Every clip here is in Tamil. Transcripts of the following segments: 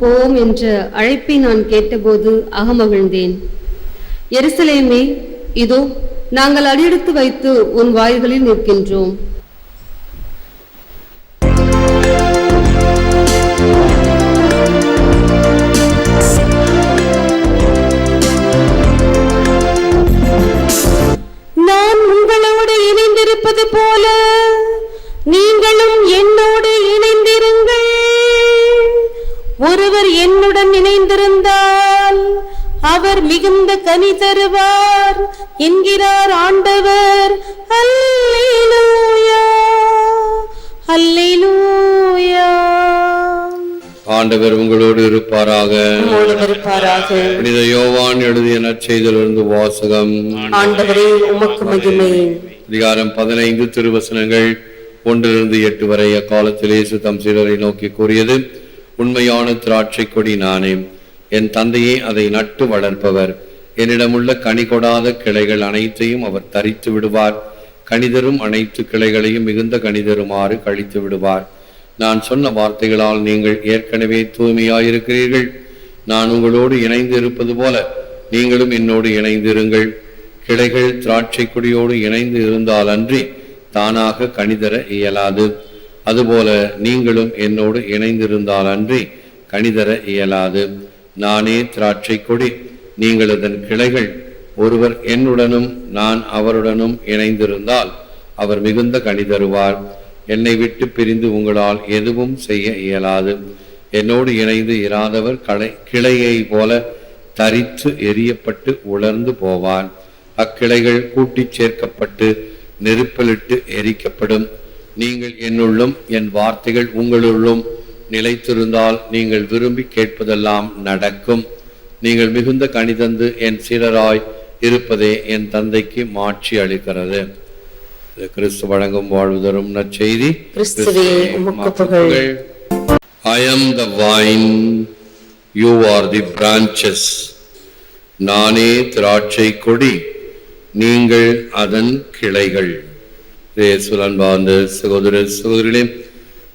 போவோம் போம் என்ற அழைப்பை நான் கேட்டபோது அகமகிழ்ந்தேன். எருசலேமே இதோ நாங்கள் அடியெடுத்து வைத்து உன் வாயில்களில் நிற்கின்றோம். அவர் மிகுந்த கனி தருவார் என்கிறார் ஆண்டவர். ஆண்டவர் உங்களோடு இருப்பாராக. புனித யோவான் எழுதிய நற்செய்திலிருந்து வாசகம். ஆண்டவரே உமக்கு மகிமை. அதிகாரம் பதினைந்து திருவசனங்கள் ஒன்றிலிருந்து எட்டு வரை அக்காலத்தில் இயேசு தம் சீடரை நோக்கி கூறியது உண்மையான திராட்சை கொடி நானே. என் தந்தையே அதை நட்டு வளர்ப்பவர். என்னிடமுள்ள கனி கொடாத கிளைகள் அனைத்தையும் அவர் தரித்து விடுவார். கணிதரும் அனைத்து கிளைகளையும் மிகுந்த கணிதருமாறு கழித்து விடுவார். நான் சொன்ன வார்த்தைகளால் நீங்கள் ஏற்கனவே தூய்மையாயிருக்கிறீர்கள். நான் உங்களோடு இணைந்து இருப்பது போல நீங்களும் என்னோடு இணைந்திருங்கள். கிளைகள் திராட்சை கொடியோடு இணைந்து இருந்தால் அன்றி தானாக கணிதர இயலாது. அதுபோல நீங்களும் என்னோடு இணைந்திருந்தால் அன்றி கணிதர இயலாது. நானே திராட்சை கொடி. நீங்கள் அதன் கிளைகள். ஒருவர் என்னுடனும் நான் அவருடனும் இணைந்திருந்தால் அவர் மிகுந்த கனி தருவார். என்னை விட்டு பிரிந்து உங்களால் எதுவும் செய்ய இயலாது. என்னோடு இணைந்து இராதவர் களை கிளையை போல தரித்து எரியப்பட்டு உலர்ந்து போவார். அக்கிளைகள் கூட்டிச் சேர்க்கப்பட்டு நெருப்பிலிட்டு எரிக்கப்படும். நீங்கள் என்னுள்ளும் என் வார்த்தைகள் உங்களுள்ளும். நிலைத்திருந்தால் நீங்கள் விரும்பி கேட்பதெல்லாம் நடக்கும். நீங்கள் மிகுந்த கனிதந்து என் சீடராய் இருப்பதே என் தந்தைக்கு மாட்சி அளிக்கிறது. கிறிஸ்து வழங்கும் வாழ்வு தரும் நற்செய்தி. ஐ am the vine you are the branches. நானே திராட்சை கொடி நீங்கள் அதன் கிளைகள். அன்பார்ந்த சகோதர சகோதரிகளே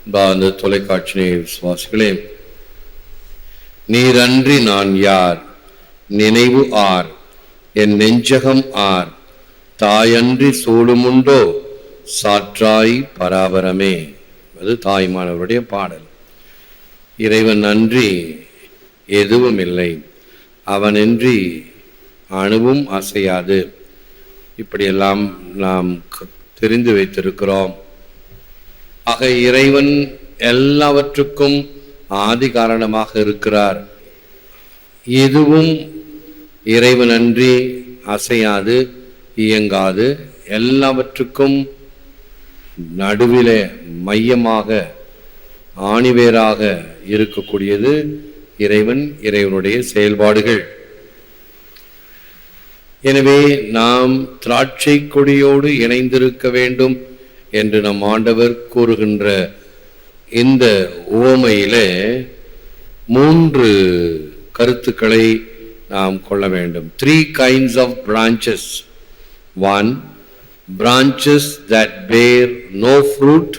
அன்பார்ந்த தொலைக்காட்சி விசுவாசிகளே நீரன்றி நான் யார்? நினைவு ஆர்? என் நெஞ்சகம் ஆர்? தாயன்றி சூடுமுண்டோ? சாற்றாய் பராபரமே. அது தாய்மானவருடைய பாடல். இறைவன் அன்றி எதுவும் இல்லை. அவனின்றி அணுவும் அசையாது. இப்படியெல்லாம் நாம் க- தெரிந்து வைத்திருக்கிறோம். ஆக இறைவன் எல்லாவற்றுக்கும் ஆதி காரணமாக இருக்கிறார். எதுவும் இறைவன் அன்றி அசையாது இயங்காது. எல்லாவற்றுக்கும் நடுவிலே மையமாக ஆணிவேராக இருக்கக்கூடியது இறைவன் இறைவனுடைய செயல்பாடுகள். எனவே நாம் திராட்சை கொடியோடு இணைந்திருக்க வேண்டும். என்று நம் ஆண்டவர் கூறுகின்ற இந்த உவமையிலே மூன்று கருத்துக்களை நாம் கொள்ள வேண்டும். Three kinds of branches one branches that bear no fruit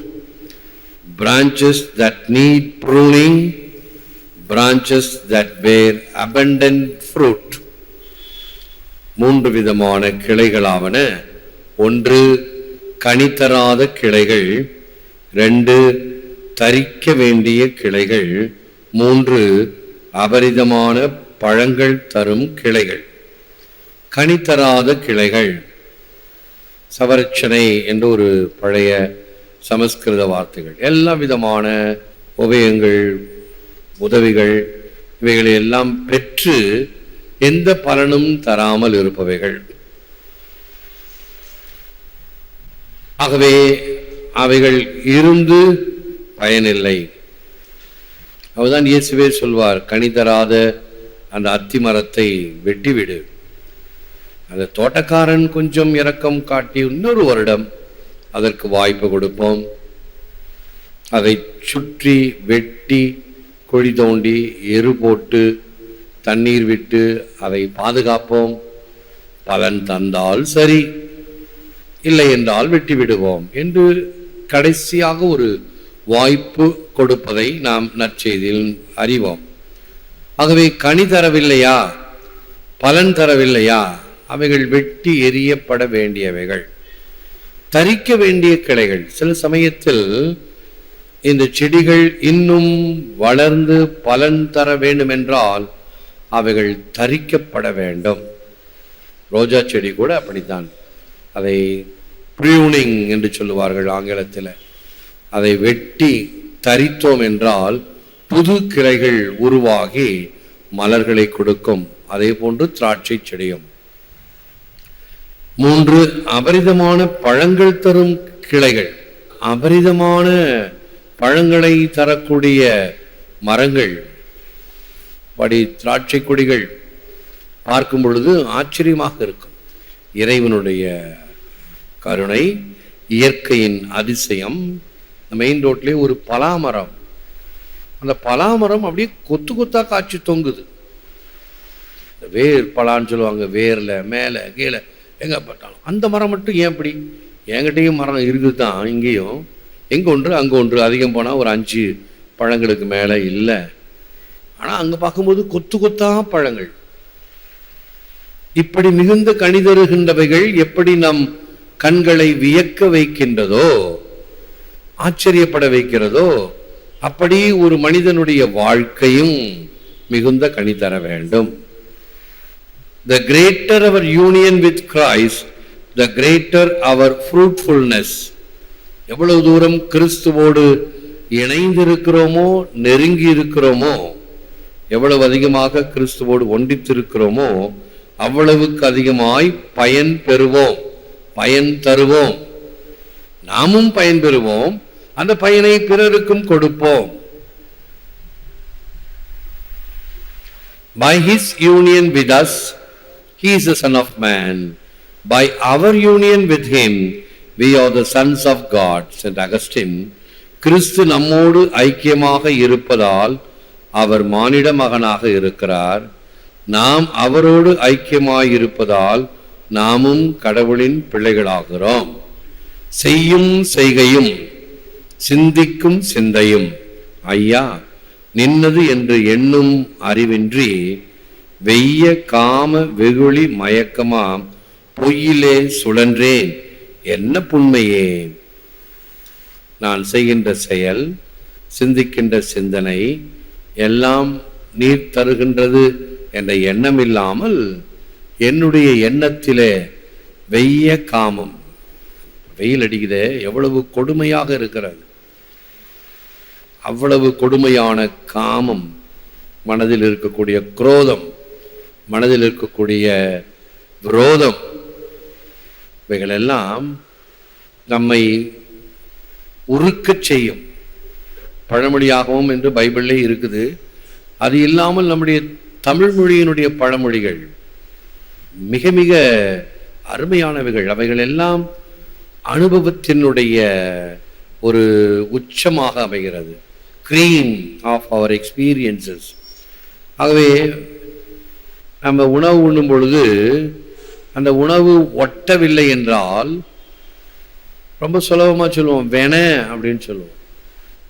branches that need pruning, branches that bear abundant fruit. மூன்று விதமான கிளைகளாவன. ஒன்று கனித்தராத கிளைகள் ரெண்டு தரிக்க வேண்டிய கிளைகள் மூன்று அபரிதமான பழங்கள் தரும் கிளைகள். கனித்தராத கிளைகள். சவரட்சணை என்ற ஒரு பழைய சமஸ்கிருத வார்த்தைகள். எல்லா விதமான உபயங்கள் உதவிகள் இவைகளை எல்லாம் பெற்று எந்த பலனும் தராமல் இருப்பவைகள். ஆகவே அவைகள் இருந்து பயனில்லை. அவர்தான் இயேசுவே சொல்வார் கணிதராத அந்த அத்தி மரத்தை வெட்டிவிடு. அந்த தோட்டக்காரன் கொஞ்சம் இரக்கம் காட்டி இன்னொரு வருடம் அதற்கு வாய்ப்பு கொடுப்போம். அதை சுற்றி வெட்டி குழி தோண்டி எரு போட்டு தண்ணீர் விட்டு அதை பாதுகாப்போம். பலன் தந்தால் சரி. இல்லை என்றால் வெட்டி விடுவோம் என்று கடைசியாக ஒரு வாய்ப்பு கொடுப்பதை நாம் நற்செய்தியில் அறிவோம். ஆகவே கனி தரவில்லையா? பலன் தரவில்லையா? அவைகள் வெட்டி எரியப்பட வேண்டியவைகள். தரிக்க வேண்டிய கிளைகள். சில சமயத்தில் இந்த செடிகள் இன்னும் வளர்ந்து பலன் தர வேண்டும் என்றால் அவைகள் தரிக்கப்பட வேண்டும். ரோஜா செடி கூட அப்படித்தான். அதை ப்ரியூனிங் என்று சொல்லுவார்கள் ஆங்கிலத்தில். அதை வெட்டி தரித்தோம் என்றால் புது கிளைகள் உருவாகி மலர்களை கொடுக்கும். அதே போன்று திராட்சை செடியும். மூன்று அபரிதமான பழங்கள் தரும் கிளைகள். அபரிதமான பழங்களை தரக்கூடிய மரங்கள். படி திராட்சை கொடிகள் பார்க்கும் பொழுது ஆச்சரியமாக இருக்கும். இறைவனுடைய கருணை இயற்கையின் அதிசயம். மெயின் ரோட்லேயே ஒரு பலாமரம். அந்த பலாமரம் அப்படியே கொத்து கொத்தாக காய்ச்சி தொங்குது. வேர் பலான்னு சொல்லுவாங்க வேரில் மேலே கீழே. எங்கே பார்த்தாலும். அந்த மரம் மட்டும் ஏன் இப்படி? என்கிட்டயும் மரம் இருக்குது தான் இங்கேயும். எங்கே ஒன்று? அங்கே ஒன்று. அதிகம் போனால் ஒரு அஞ்சு பழங்களுக்கு மேலே இல்லை. ஆனால் அங்கே பார்க்கும்போது கொத்து கொத்தா பழங்கள். இப்படி மிகுந்த கணிதருகின்றவைகள் எப்படி நம் கண்களை வியக்க வைக்கின்றதோ ஆச்சரியப்பட வைக்கிறதோ அப்படி ஒரு மனிதனுடைய வாழ்க்கையும் மிகுந்த கனி தர வேண்டும். The greater our union with Christ the greater our fruitfulness எவ்வளவு தூரம் கிறிஸ்துவோடு இணைந்திருக்கிறோமோ நெருங்கி இருக்கிறோமோ எவ்வளவு அதிகமாக கிறிஸ்துவோடு ஒன்றித்திருக்கிறோமோ அவ்வளவுக்கு அதிகமாய் பயன் பெறுவோம். பயன் தருவோம் நாமும் பயன் பெறுவோம் அந்த பயனை பிறருக்கும் கொடுப்போம் By his union with us, he is the Son of Man. By our union with him, we are the sons of God. St. Augustine, கிறிஸ்து நம்மோடு ஐக்கியமாக இருப்பதால் அவர் மானிட மகனாக இருக்கிறார் நாம் அவரோடு ஐக்கியமாயிருப்பதால் நாமும் கடவுளின் பிள்ளைகளாகிறோம். செய்யும் செய்கையும் சிந்திக்கும் சிந்தையும் ஐயா நின்னது என்று எண்ணும் அறிவின்றி வெய்ய காம வெகுளி மயக்கமாம் பொய்யிலே சுழன்றேன். என்ன புண்மையே? நான் செய்கின்ற செயல் சிந்திக்கின்ற சிந்தனை எல்லாம் நீர் தருகின்றது என்ற எண்ணம் இல்லாமல் என்னுடைய எண்ணத்திலே வெய்ய காமம். வெயில் அடிக்குதே எவ்வளவு கொடுமையாக இருக்கிறது. அவ்வளவு கொடுமையான காமம் மனதில் இருக்கக்கூடிய குரோதம் மனதில் இருக்கக்கூடிய விரோதம் இவைகளெல்லாம் நம்மை உருக்கச் செய்யும். பழமொழியாகவும் என்று பைபிளிலே இருக்குது. அது இல்லாமல் நம்முடைய தமிழ் மொழியினுடைய பழமொழிகள் மிக மிக அருமையானவைகள். அவைகள் எல்லாம் அனுபவத்தினுடைய ஒரு உச்சமாக அமைகிறது. க்ரீம் ஆஃப் அவர் எக்ஸ்பீரியன்சஸ் ஆகவே நம்ம உணவு உண்ணும் பொழுது அந்த உணவு ஒட்டவில்லை என்றால் ரொம்ப சுலபமாக சொல்லுவோம் வென அப்படின்னு சொல்லுவோம்.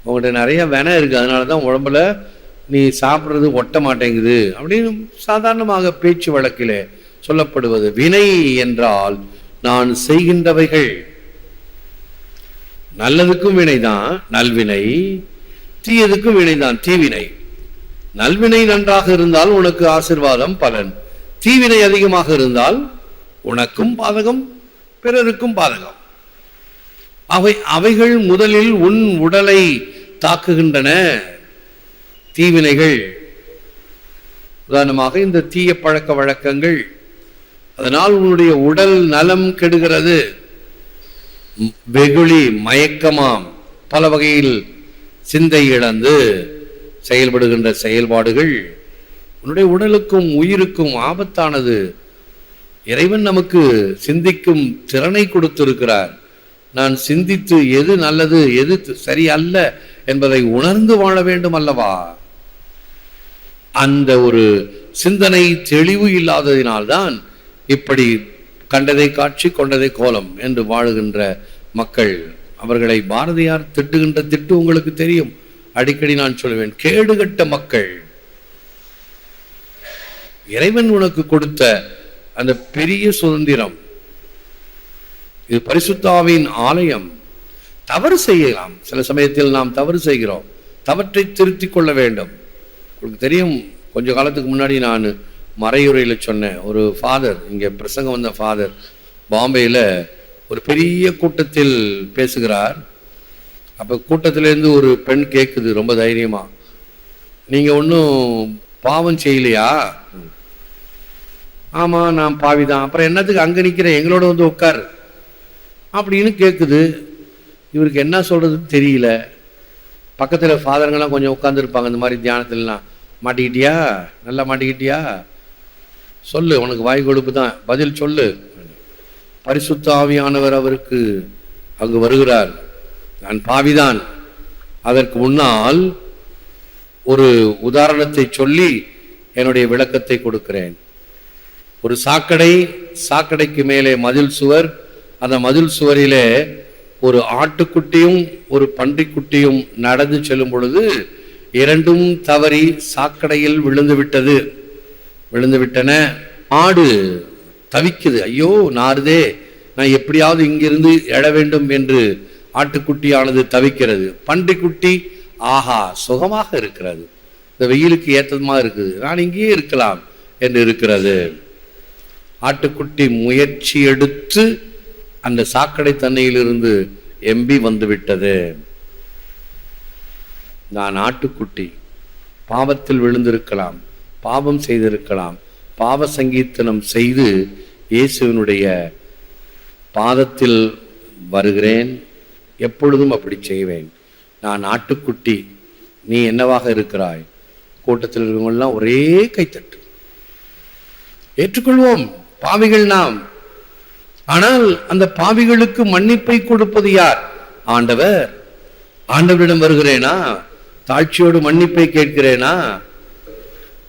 உங்கள்கிட்ட நிறைய வென இருக்குது அதனால தான் உடம்புல நீ சாப்பிட்றது ஒட்ட மாட்டேங்குது. அப்படின்னு சாதாரணமாக பேச்சு வழக்கிலே சொல்லப்படுவது வினை என்றால் நான் செய்கின்றவைகள். நல்லதுக்கும் வினைதான் நல்வினை தீயதுக்கும் வினைதான் தீவினை. நல்வினை நன்றாக இருந்தால் உனக்கு ஆசிர்வாதம் பலன். தீவினை அதிகமாக இருந்தால் உனக்கும் பாதகம் பிறருக்கும் பாதகம். அவை அவைகள் முதலில் உன் உடலை தாக்குகின்றன. தீவினைகள். உதாரணமாக இந்த தீய பழக்க வழக்கங்கள் அதனால் உன்னுடைய உடல் நலம் கெடுகிறது. வெகுளி மயக்கமாம். பல வகையில் சிந்தை இழந்து செயல்படுகின்ற செயல்பாடுகள் உன்னுடைய உடலுக்கும் உயிருக்கும் ஆபத்தானது. இறைவன் நமக்கு சிந்திக்கும் திறனை கொடுத்திருக்கிறார். நான் சிந்தித்து எது நல்லது எது சரியல்ல சரி அல்ல என்பதை உணர்ந்து வாழ வேண்டும் அல்லவா அந்த ஒரு சிந்தனை தெளிவு இல்லாததினால்தான் இப்படி கண்டதை காட்சி கொண்டதை கோலம் என்று வாழுகின்ற மக்கள் அவர்களை பாரதியார் திட்டுகின்ற திட்டு உங்களுக்கு தெரியும். அடிக்கடி நான் சொல்லுவேன் கேடுகட்ட மக்கள். இறைவன் உனக்கு கொடுத்த அந்த பெரிய சுதந்திரம் இது பரிசுத்தாவின் ஆலயம். தவறு செய்யலாம். சில சமயத்தில் நாம் தவறு செய்கிறோம். தவற்றை திருத்திக் கொள்ள வேண்டும். உங்களுக்கு தெரியும் கொஞ்ச காலத்துக்கு முன்னாடி நான் மறையுறையில் சொன்னேன் ஒரு ஃபாதர் இங்கே பிரசங்கம் வந்த ஃபாதர் பாம்பேயில் ஒரு பெரிய கூட்டத்தில் பேசுகிறார். அப்போ கூட்டத்திலேருந்து ஒரு பெண் கேட்குது ரொம்ப தைரியமாக நீங்கள் ஒன்றும் பாவம் செய்யலையா? ஆமாம் நான் பாவிதான். அப்புறம் என்னத்துக்கு அங்கே நிற்கிறேன் எங்களோட வந்து உட்கார். அப்படின்னு கேட்குது இவருக்கு என்ன சொல்கிறதுன்னு தெரியல. பக்கத்தில் ஃபாதருங்கெல்லாம் கொஞ்சம் உட்காந்துருப்பாங்க இந்த மாதிரி தியானத்துலலாம். மாட்டிக்கிட்டியா? நல்லா மாட்டிக்கிட்டியா? சொல்லு உனக்கு வாய் கொழுப்பு தான். பதில் சொல்லு. பரிசுத்த ஆவியானவர் அவருக்கு அங்கு வருகிறார். நான் பாவிதான். அதற்கு முன்னால் ஒரு உதாரணத்தை சொல்லி என்னுடைய விளக்கத்தை கொடுக்கிறேன். ஒரு சாக்கடை சாக்கடைக்கு மேலே மதில் சுவர் அந்த மதில் சுவரிலே ஒரு ஆட்டுக்குட்டியும் ஒரு பன்றிக்குட்டியும் நடந்து செல்லும் பொழுது இரண்டும் தவறி சாக்கடையில் விழுந்து விட்டது விழுந்து விட்டன ஆடு தவிக்குது. ஐயோ நாறுதே நான் எப்படியாவது இங்கிருந்து எழ வேண்டும் என்று ஆட்டுக்குட்டியானது தவிக்கிறது. பன்றிக்குட்டி ஆஹா சுகமாக இருக்கிறது. இந்த வெயிலுக்கு ஏற்றதுமாக இருக்குது? நான் இங்கேயே இருக்கலாம் என்று இருக்கிறது. ஆட்டுக்குட்டி முயற்சி எடுத்து அந்த சாக்கடை தண்ணியிலிருந்து எம்பி வந்துவிட்டது. நான் ஆட்டுக்குட்டி பாவத்தில் விழுந்திருக்கலாம். பாவம் செய்திருக்கலாம். பாவ சங்கீர்த்தனம் செய்து இயேசுவினுடைய பாதத்தில் வருகிறேன். எப்பொழுதும் அப்படி செய்வேன். நான் ஆட்டுக்குட்டி நீ என்னவாக இருக்கிறாய்? கூட்டத்தில் இருக்கவங்கெல்லாம் ஒரே கைத்தட்டு. ஏற்றுக்கொள்வோம் பாவிகள் நாம். ஆனால் அந்த பாவிகளுக்கு மன்னிப்பை கொடுப்பது யார்? ஆண்டவர். ஆண்டவரிடம் வருகிறேனா? தாழ்ச்சியோடு மன்னிப்பை கேட்கிறேனா?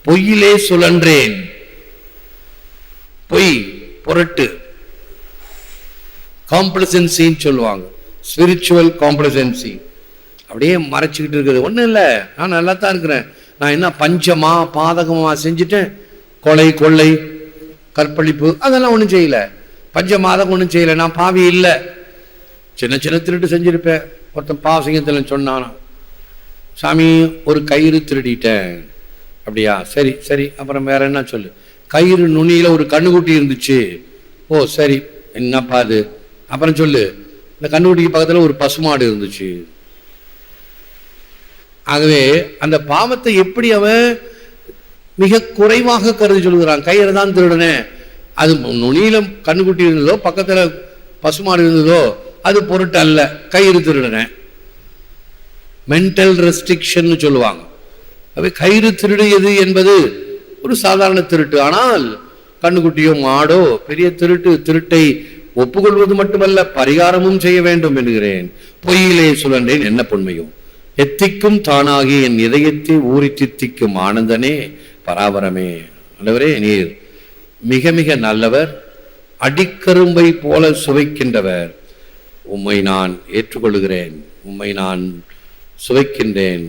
பொய்யிலே சுழன்றேன். பொய் பொருட்டு. காம்ப்ளசன்சின்னு சொல்லுவாங்க. ஸ்பிரிச்சுவல் காம்ப்ளசன்சி அப்படியே மறைச்சிக்கிட்டு இருக்குது. ஒன்றும் இல்லை. நான் நல்லா தான் இருக்கிறேன். நான் என்ன பஞ்சமா பாதகமாக செஞ்சுட்டேன்? கொலை கொள்ளை கற்பழிப்பு அதெல்லாம் ஒன்றும் செய்யல. பஞ்சமாதகம் ஒன்றும் செய்யலை. நான் பாவி இல்லை. சின்ன சின்ன திருட்டு செஞ்சுருப்பேன். ஒருத்தன் பாவசிங்கத்தில் சொன்னானா சாமி ஒரு கயிறு திருடிட்டேன். அப்படியா? சரி சரி. அப்புறம் வேற என்ன சொல்லு? கயிறு நுனியில் ஒரு கண்ணுக்குட்டி இருந்துச்சு. ஓ சரி. என்னப்பா அது? அப்புறம் சொல்லு. இந்த கண்ணுக்குட்டிக்கு பக்கத்தில் ஒரு பசுமாடு இருந்துச்சு. ஆகவே அந்த பாவத்தை எப்படி அவன் மிக குறைவாக கருதி சொல்கிறான் கயிறு தான் திருடனேன் அது நுனியில கண்ணுக்குட்டி இருந்ததோ பக்கத்துல பசுமாடு இருந்ததோ அது பொருட்டு அல்ல கயிறு திருடனேன் மென்டல் ரெஸ்ட்ரிக்ஷன் சொல்லுவாங்க. அவை கயிறு திருடியது என்பது ஒரு சாதாரண திருட்டு. ஆனால் கண்ணுக்குட்டியோ மாடோ பெரிய திருட்டு திருட்டை ஒப்புக்கொள்வது மட்டுமல்ல பரிகாரமும் செய்ய வேண்டும் என்கிறேன். பொய்யிலே சுழன்றேன் என்ன பொன்மையும். எத்திக்கும் தானாகி என் இதயத்தை ஊறி தித்திக்கும் ஆனந்தனே பராபரமே. நல்லவரே நீர் மிக மிக நல்லவர் அடிக்கரும்பை போல சுவைக்கின்றவர். உம்மை நான் ஏற்றுக்கொள்கிறேன் உம்மை நான் சுவைக்கின்றேன்.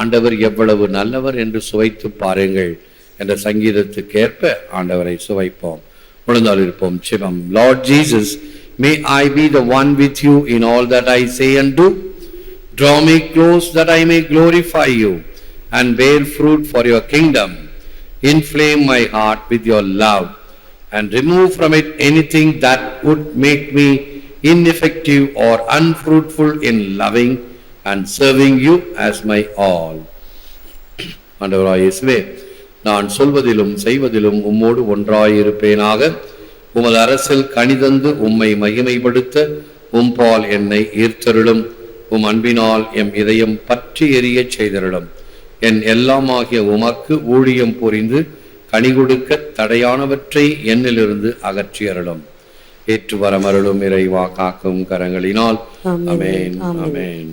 ஆண்டவர் எவ்வளவு நல்லவர் என்று சுவைத்து பாருங்கள் என்ற சங்கீதத்துக்கேற்ப ஆண்டவரை சுவைப்போம் முழுந்தால் இருப்போம் சிவம் Lord Jesus may I be the one with you in all that I say and do Draw me close that I may glorify you and bear fruit for your kingdom. Inflame my heart with your love and remove from it anything that would make me ineffective or unfruitful in loving and serving you as my all. ஆண்டவராய் இயேசுவே நான் சொல்வதிலும் செய்வதிலும் உம்மோடு ஒன்றாயிருப்பேனாக. உமது அரசில் கனிதந்து உம்மை மகிமைப்படுத்த உம்பால் என்னை ஈர்த்தருளும். உம் அன்பினால் எம் இதயம் பற்றி எரியச் செய்தருளும். என் எல்லாமாகிய உமக்கு ஊழியம் புரிந்து கனி கொடுக்க தடையானவற்றை என்னிலிருந்து அகற்றியருளும். ஏற்று வரமருளும் இறைவா காக்கும் கரங்களினால். அமேன் அமேன்